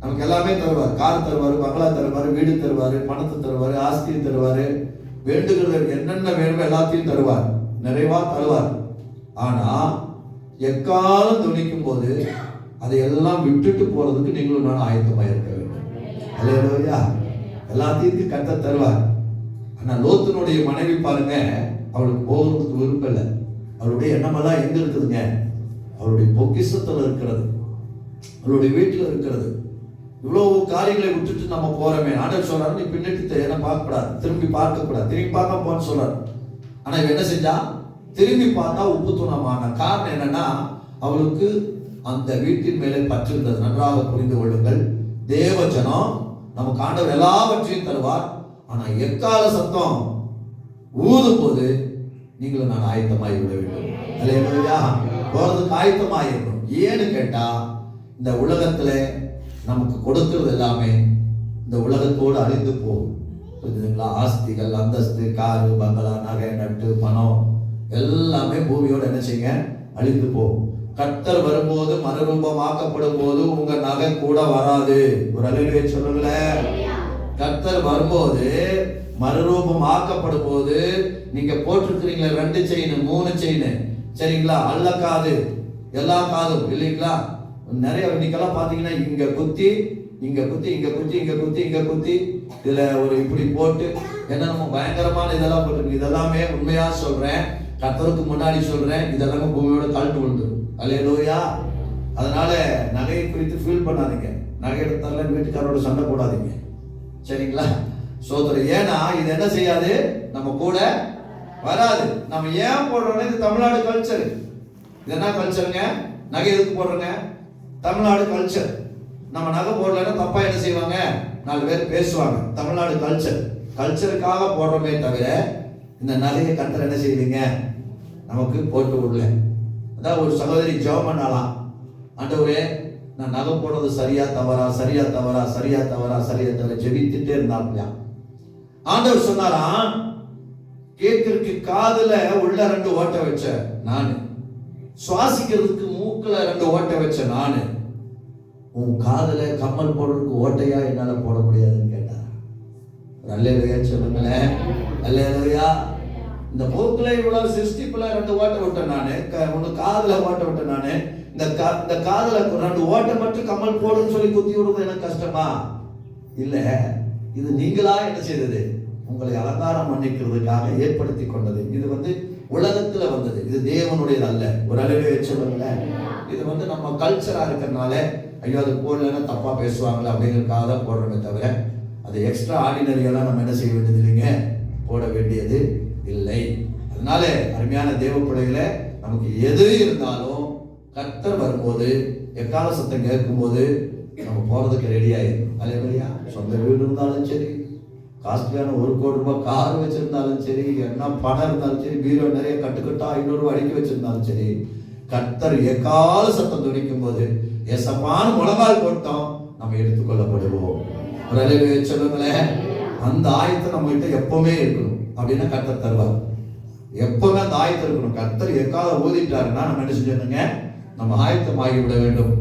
நமக்கு எல்லாமே தருவார். கார் தருவார் பங்களா தருவார் வீடு தருவார் பணத்தை தருவார் ஆஸ்தியை தருவார். வேண்டுகிறது என்னென்ன வேணுமோ எல்லாத்தையும் தருவார். நிறைவா தருவார். ஆனா எக்காலம் துணிக்கும் போது அதையெல்லாம் விட்டுட்டு போறதுக்கு நீங்களும் நான் ஆயத்தமாக இருக்க வேண்டும். அல்லையா எல்லாத்தையும் கத்த தருவார். ஆனா லோத்தனுடைய மனைவி பாருங்க அவளுக்கு போகிறதுக்கு விருப்பம் இல்லை. அவளுடைய எண்ணமெல்லாம் எங்க இருக்குதுங்க? அவளுடைய பொக்கிஷத்துல இருக்கிறது. அவளுடைய வீட்டில் இருக்கிறது. இவ்வளவு காரியங்களை விட்டுட்டு நம்ம போறோமே. ஆண்டவர் சொல்றாரு நீ பின்னிட்டு என்ன பார்க்கக்கூடாது திரும்பி பார்க்கக்கூடாது திரும்பி பார்க்க போன்னு சொல்றாரு. ஆனா இவ என்ன செஞ்சா? திரும்பி பார்த்தா உப்பு தூணமான. காரணம் என்னன்னா அவளுக்கு அந்த வீட்டின் மேலே பற்றிருந்தது நன்றாக புரிந்து கொள்ளுங்கள். தேவஜனம் நமக்கு ஆண்டவர் எல்லாவற்றையும் தருவார். ஆனா எக்கால சத்தம் ஊதும் போது நீங்களும் நான் ஆயத்தமாகி விட வேண்டும். அல்லையா போறதுக்கு ஆயத்தமாயிருக்கணும் ஏன்னு கேட்டா இந்த உலகத்துல நமக்கு கொடுக்கிறது எல்லாமே இந்த உலகத்தோடு அழிந்து போகும். புரியுதுங்களா ஆஸ்திகள் அந்தஸ்து காரு பங்களா நகை நட்டு பணம் எல்லாமே பூமியோடு என்ன செய்யுங்க? அழிந்து போகும். கர்த்தர் வரும்போது மறுரூபமாக்கப்படும் போது உங்க நகை கூட வராது. ஒரு அழிவே சொல்லுங்களேன் கர்த்தர் வரும்போது மறுரூபம் ஆக்கப்படும் போது நீங்க போட்டிருக்கிறீங்களே ரெண்டு செயின் மூணு செயின் சரிங்களா? அல்ல காது. எல்லா காதும் இல்லைங்களா? நிறைய இன்னைக்கெல்லாம் பார்த்தீங்கன்னா இங்கே குத்தி இங்கே குத்தி இங்கே குத்தி இங்கே குத்தி இங்கே குத்தி இதில் ஒரு இப்படி போட்டு என்ன நம்ம பயங்கரமான இதெல்லாம் போட்டுருக்கு. இதெல்லாமே உண்மையாக சொல்கிறேன் கத்தருக்கு முன்னாடி சொல்கிறேன் இதெல்லாமே பூமியோட கழட்டு விழுந்துடும் அல்லையா அதனால நகையை குறித்து ஃபீல் பண்ணாதீங்க. நகை எடுத்தாலும் வீட்டுக்காரோட சண்டை போடாதீங்க. சரிங்களா? சோதரம் ஏன்னா இது என்ன செய்யாது? நம்ம கூட வராது. நம்ம ஏன் போடுறோம்னா இது தமிழ்நாடு கல்ச்சர் இது என்ன கல்ச்சருங்க நகை எதுக்கு போடுறோங்க? தமிழ்நாடு கல்ச்சர் நம்ம நகை போடலன்னா தப்பா என்ன செய்வாங்க? நாலு பேர் பேசுவாங்க. தமிழ்நாடு கல்ச்சர் கல்ச்சருக்காக போடுறோமே தவிர இந்த நகையை கத்தர் என்ன செய்வீங்க? நமக்கு போட்டு விடல. அதான் ஒரு சகோதரி ஜெபம் பண்ணலாம் ஆண்டவரே நான் நகை போடுறது சரியா தவறா சரியா தவறா சரியா தவறா சரியா தவிர ஜெபித்துட்டே இருந்தாப்லையா ஆண்டவர் சொன்னாராம் கேட்கறதுக்கு காதுல உள்ள ரெண்டு ஓட்ட வச்ச நான். சுவாசிக்கிறதுக்கு ஓட்ட வச்ச நான் உன் காதில் கம்மல் போடுறதுக்கு ஓட்டையா என்னால போட முடியாதுன்னு கேட்டார் அல்லையா சொல்லுங்களேன் நல்லையா இந்த போக்குல இவ்வளவு சிருஷ்டிப்புல ரெண்டு ஓட்ட விட்டேன் நானு க- ஒண்ணு ஓட்ட விட்டேன் நானு இந்த கா இந்த காதில் ரெண்டு ஓட்டை மட்டும் கம்மல் போடுன்னு சொல்லி குத்தி விடுறது எனக்கு கஷ்டமா? இல்ல இது நீங்களா என்ன செய்தது? உங்களை அலங்காரம் பண்ணிக்கிறதுக்காக ஏற்படுத்தி கொண்டது. இது வந்து உலகத்துல வந்தது. இது தேவனுடையது அல்ல ஒரு அளவே சொல்லுங்களேன் இது வந்து நம்ம கல்ச்சரா இருக்கிறனால ஐயோ அது போடலன்னா தப்பா பேசுவாங்களே அப்படிங்கிறதுக்காக தான் போடுறோமே தவிர அது எக்ஸ்ட்ரா ஆர்டினரியெல்லாம் நம்ம என்ன செய்ய வேண்டியது இல்லைங்க? போட வேண்டியது இல்லை. அதனால அருமையான தேவ பிள்ளைகளை நமக்கு எது இருந்தாலும் கர்த்தர் வரும்போது எக்கால சத்தம் கேட்கும்போது நம்ம போறதுக்கு ரெடி ஆயிடும் அலையா சொந்த வீடு இருந்தாலும் சரி காஸ்ட்லியான ஒரு கோடி ரூபாய் கார் வச்சிருந்தாலும் சரி என்ன பணம் இருந்தாலும் சரி பீரோ நிறைய கட்டுக்கட்டா ஐநூறு ரூபாய் அடிக்க வச்சிருந்தாலும் சரி கர்த்தர் எக்கால சத்தம் துணிக்கும் போது எசப்பான முழங்கால் போட்டோம் நம்ம எடுத்துக்கொள்ளப்படுவோம். சொல்லுங்களேன். அந்த ஆயத்தை நம்ம கிட்ட எப்பவுமே இருக்கணும் அப்படின்னா கர்த்தர் தருவார். எப்பவுமே அந்த ஆயத்தை இருக்கணும். கர்த்தர் எக்கால ஊதிட்டாருன்னா நம்ம என்ன செஞ்சிருந்தோங்க நம்ம ஆயத்தமாகி விட வேண்டும்.